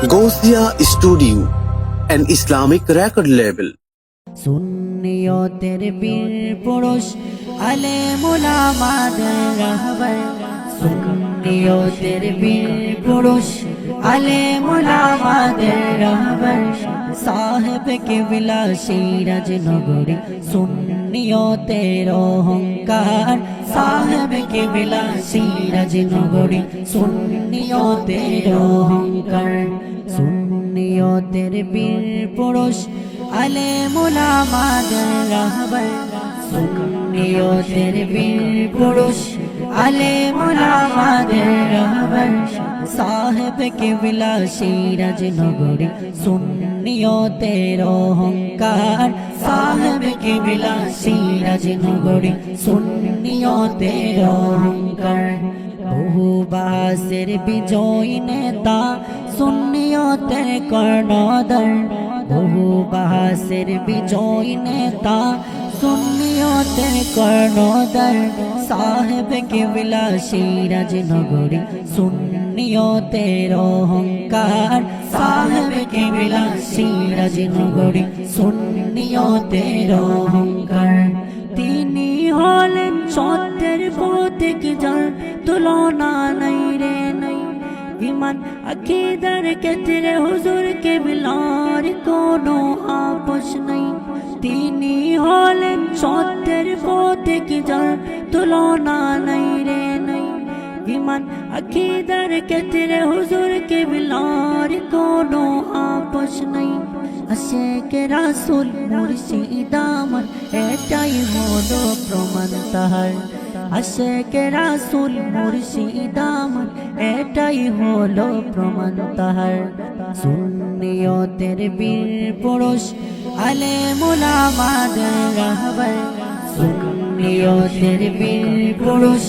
Gausia Studio, an Islamic record label. সুন্নিয়তের বীর পুরুষ আলে মুলামাদের রাহবার সুন্নিয়তের বীর পুরুষ আলে মুলামাদের রাহবার সাহেব কে বিলাসী রাজনগরী সুন্নিয়তের অহংকার। সাহেব কে বিলাসী রাজনগরী সুন্নিয়তের অহংকার। সুন্নিয়তের বীর পুরুষ আলে মুলামাদের রাহবার। সুন্নিয়তের বীর পুরুষ আলে মুলামাদের রাহবার। সাহেব কে বিলাসী রাজনগরী সুন্নিয়তের অহংকার। সাহেব কে বিলাসী রাজনগরী সুন্নিয়তের অহংকার বহু বাসের বিজয়ী নেতা সুন্নিয়তের কর্ণদর বহু বাসের বিজয়ী নেতা সুন্নিয়তের কর্ণদর সাহেব কে বিলাসী রাজনগরী সুন্নিয়তের অহংকার সাহেব কে বিলাসী রাজনগরী সুন্নিয়তের অহংকার তিনি হলেন সত্যের প্রতীক যার তুলনা নাই রে ইমান আকিদার ক্ষেত্রে হুজুর কে বিলার কোনো আপোষ নাই তিনি হলেন সত্যের প্রতীক যার তুলনা নাই রে নাই ইমান আকিদার ক্ষেত্রে হুজুর কে বিলার কোনো আপোষ নাই আশেকে রাসুল মুর্শিদ আমার এটাই হলো প্রমাণ তাহার আশেকে রাসুল মুর্শিদ আমার এটাই হলো প্রমাণ তাহার। সুন্নিয়তের বীর পুরুষ আলে মুলামাদের রাহবার। সুন্নিয়তের বীর পুরুষ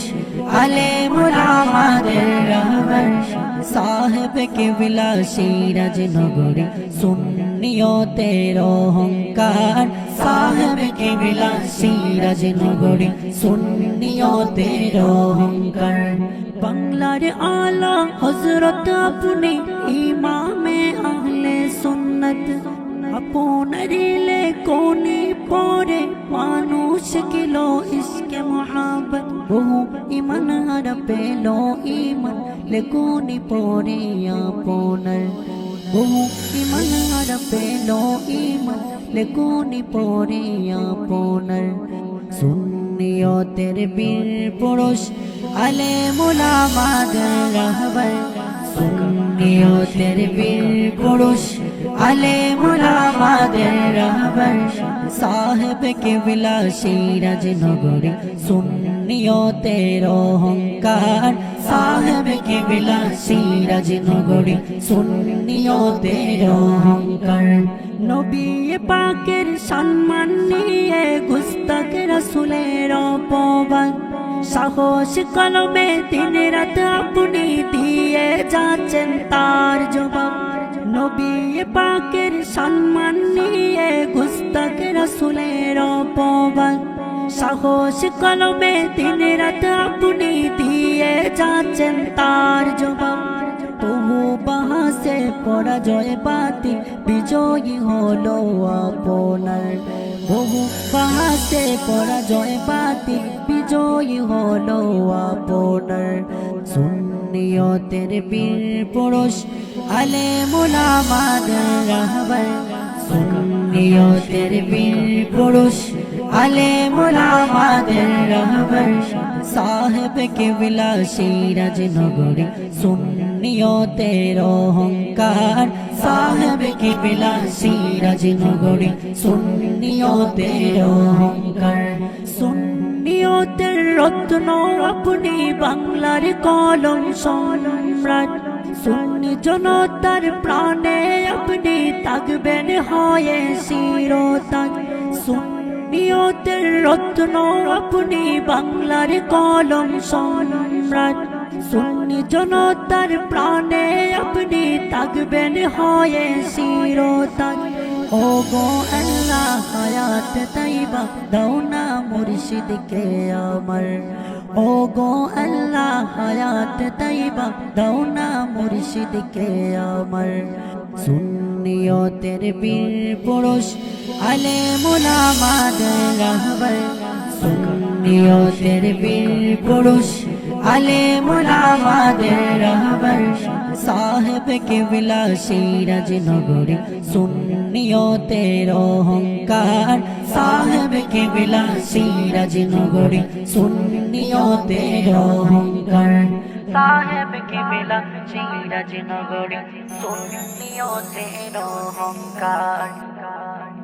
আলে মুলামাদের রাহবার। সাহেব কে বিলাসী রাজনগরী সুন্নিয়তের অহংকার। সাহেব কে বিলাসী রাজনগরী সুন্নিয়তের অহংকার। বাংলার আলা হজরত আপনি, ইমামে আহলে সুন্নত। আপনারিলে কোনি পরে মানুষ কিলো ইসকে মোহাবত বহু ইমান হার পেল ইমান লেকুনি পরে আপনার বহু হার পেল ইমান লেকুনি পরে আপনার সুন্নিয়তের বীর পুরুষ আলে মুলামাদের রাহবার সুন্নিয়তের বীর পুরুষ আলে মুলামাদের রাহবার। সাহেব কে বিলাসী রাজনগরী সুন্নিয়তের অহংকার। সাহেব কে বিলাসী রাজনগরী সুন্নিয়তের অহংকার। নবী পাকের সম্মান নিয়ে গুস্তাক রসুলের অপবাদ। সাহস কলমে দিন রাত যাচ্ছেন তার জবাব। নবী পাকের সম্মান নিয়ে গুস্তাক রসুলের অপবাদ। সাহস কলমে দিন রাত আপনি দিয়ে যাচ্ছেন তার জবাব। তবু বাহাসে পরাজয় পাতি বিজয়ী হলো আপনার। বহু বাহাসে পরাজয় পাতি বিজয়ী হলো আপনার। সুন্নিয়তের বীর পুরুষ আলে মুলামাদের রাহবার। সুন্নিয়তের বীর পুরুষ আলে মুলামাদের রাহবার। সাহেব কে বিলাসী রাজনগরী সুন্নিয়তের অহংকার। সাহেব কে বিলাসী রাজনগরী সুন্নিয়তের অহংকার। সুন্নিয়তের রত্ন আপনি বাংলার কলম সম্রাট। সুন্নি জনতার প্রাণে আপনি থাকবেন হয়ে শিরোতাক সুন্নিয়তের রত্ন আপনি বাংলার কলম সম্রাট। সুন্নি জনতার প্রাণে আপনি থাকবেন হয়ে শিরোতাক ও গো আল্লাহ হায়াত তাইবা দাও না মুর্শিদকে আমার। ও গো আল্লাহ, হায়াত তাইবা, দাও না মুর্শিদকে আমার। সুন্নিয়তের বীর পুরুষ আলে মুলামাদের রাহবার। সুন্নিয়তের বীর পুরুষ আলে মুলামাদের রাহবার সাহেব কেবলা সিরাজ নগরী সুন্নিয়তের অহংকার সাহেব কেবলা সিরাজ নগরী সুন্নিয়তের অহংকার। সাহেব কেবলা সিরাজ নগরী সুন্নিয়তের অহংকার।